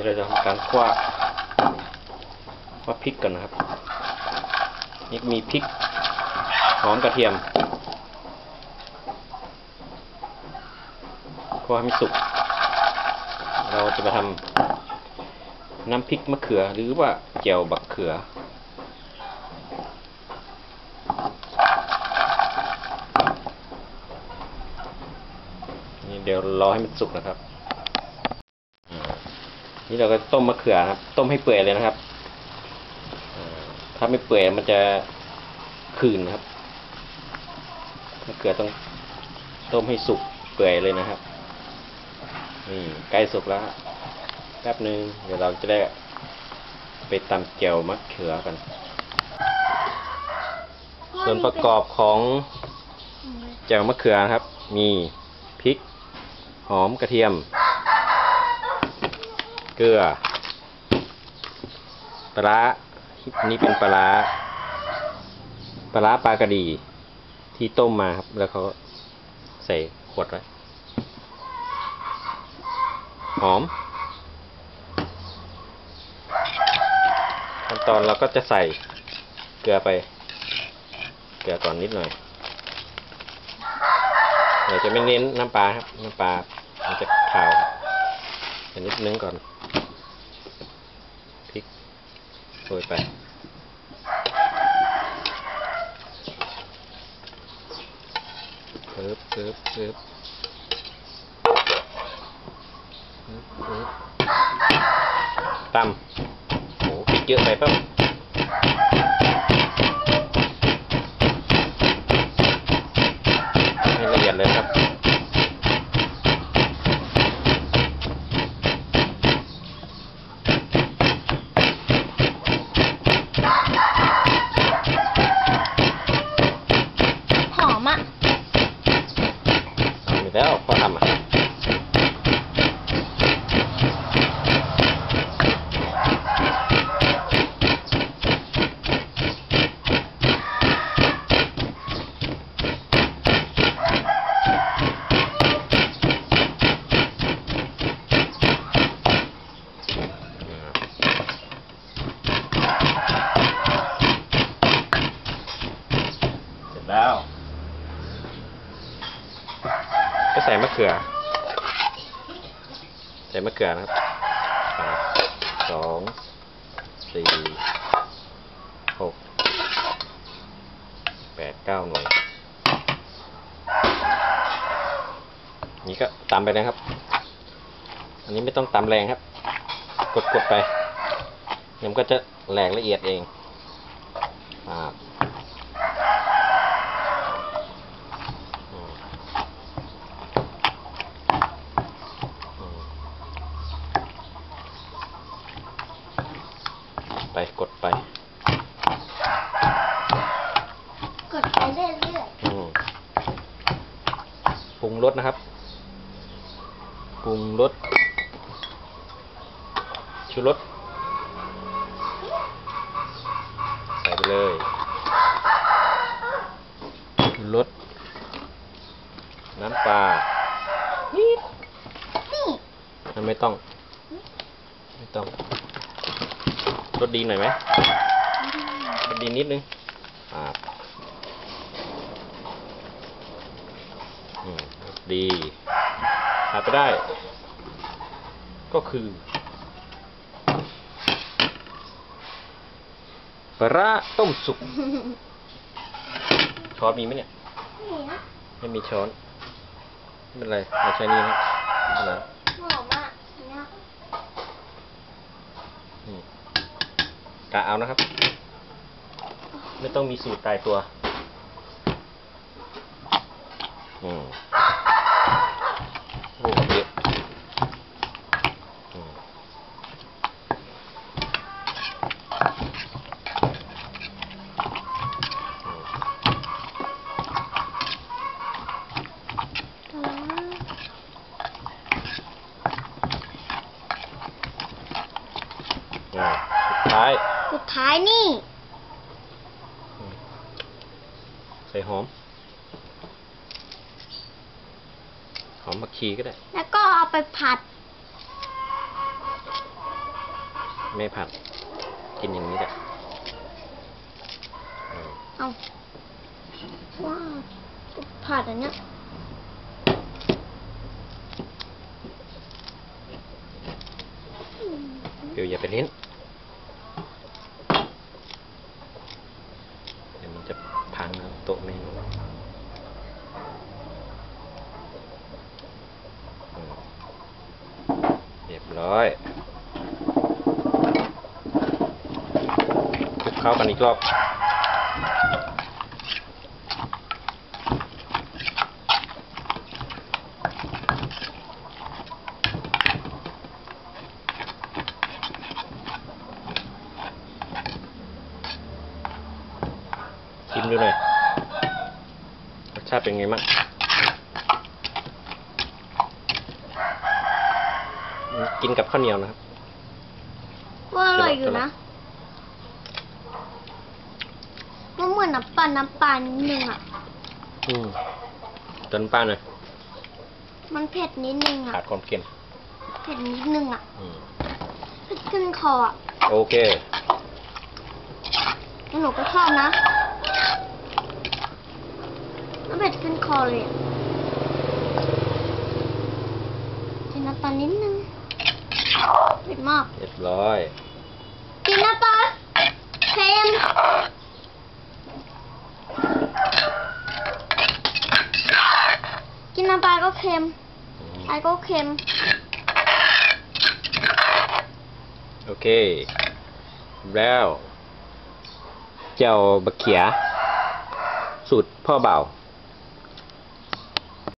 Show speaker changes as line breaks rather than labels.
นี่เราจะทำการคั่วคั่วพริกก่อนนะครับ นี่มีพริกหอมกระเทียมคั่วให้มันสุก เราจะมาทำน้ำพริกมะเขือหรือว่าแจ่วบักเขือนี่เดี๋ยวรอให้มันสุกนะครับ นี่เราก็ต้มมะเขือครับ ต้มให้เปื่อยเลยนะครับอ่าถ้าไม่เปื่อยมันจะคืนนะครับมะเขือต้องต้มให้สุกเปื่อยเลยนะครับนี่ใกล้สุกแล้วแป๊บหนึ่งเดี๋ยวเราจะได้ไปตำเจียวมะเขือกัน ส่วนประกอบของแจ่วมะเขือนะครับ มีพริก หอมกระเทียม เกลือปลาานี่เป็นปลาปลาปลากระดีที่ต้มมาครับ แล้วเขาใส่ขวดไว้หอมขั้นตอนเราก็จะใส่เกลือไป เกลือก่อนนิดหน่อยเดี๋ยวจะไม่เน้นน้ำปลาครับ น้ำปลามันจะขาว นิดนึงก่อนพริกโรยไปปึ๊บปึ๊บปึ๊บปึ๊บปึ๊บตำโหพริกเยอะไปเปล่าให้ละเอียดเลยครับ แล้วพอทำอะ เสร็จแล้ว ก็ใส่มะเขือ ใส่มะเขือนะครับอ่าสอง สี่ หก แปดเก้าหน่วย นี่ก็ตำไปนะครับ อันนี้ไม่ต้องตำแรงครับ กดกดๆไปเดี๋ยวมันก็จะแหลกละเอียดเอง อ่าอืม อืม ไปกดไป
กดไปเรื่อย
อืมปรุงรสนะครับ ปรุงรส ชูรส ใส่ไปเลยชูรส น้ำปลานิด
ๆนี่
มันไม่ต้อง ไม่ต้อง รสดีหน่อยไหมรสดีนิดนึงอ่าดีขาไปได้ ก็คือปลาต้มสุก ช้อนมีไหมเนี่ย ไม่มีช้อน ไม่เป็นไรเราใช้นี่นะนะ
หอมอะเนี่ย
นี่ กะเอานะครับ ไม่ต้องมีสูตรตายตัวอืมโอ้เยอะอืมอืม
อ๋อ
อ่าสุดท้าย
สุดท้ายนี่
ใส่หอม หอมผักชีก็ได้
แล้วก็เอาไปผัด
ไม่ผัด กินอย่างนี้แหละอืม
เอาว้าวผัดอันเนี้ย
เดี๋ยวอย่าไปเล่นเดี๋ยวมันจะพังนะโต๊ะเมนูอืมเร้อยคลุกเข้ากันอีกรอบชิมดูหน่อยรสชาติเป็นไงบ้างอืม กินกับข้าวเหนียวนะครับ
ว่าอร่อยอยู่นะมันเหมือนน้ำปลาน้ำปลานิดนึงอะ
อืมจนป้าหน่อย
มันเผ็ดนิดนึงอะ
ขาดความเค็ม
เผ็ดนิดนึงอะ
อืม
เผ็ดขึ้นคออะ
โอเค
แล้วหนูก็ชอบนะมันเผ็ดขึ้นคอเลยอะกินน้ำตาลนิดนึง เผ็ดมาก
เรียบร้อย
กินน้ำปลาเค็มกินน้ำปลาก็เค็ม
อืม
ไอก็เค็ม
โอเค แล้ว เจ้าบะเขีย สูตรพ่อเบ่าว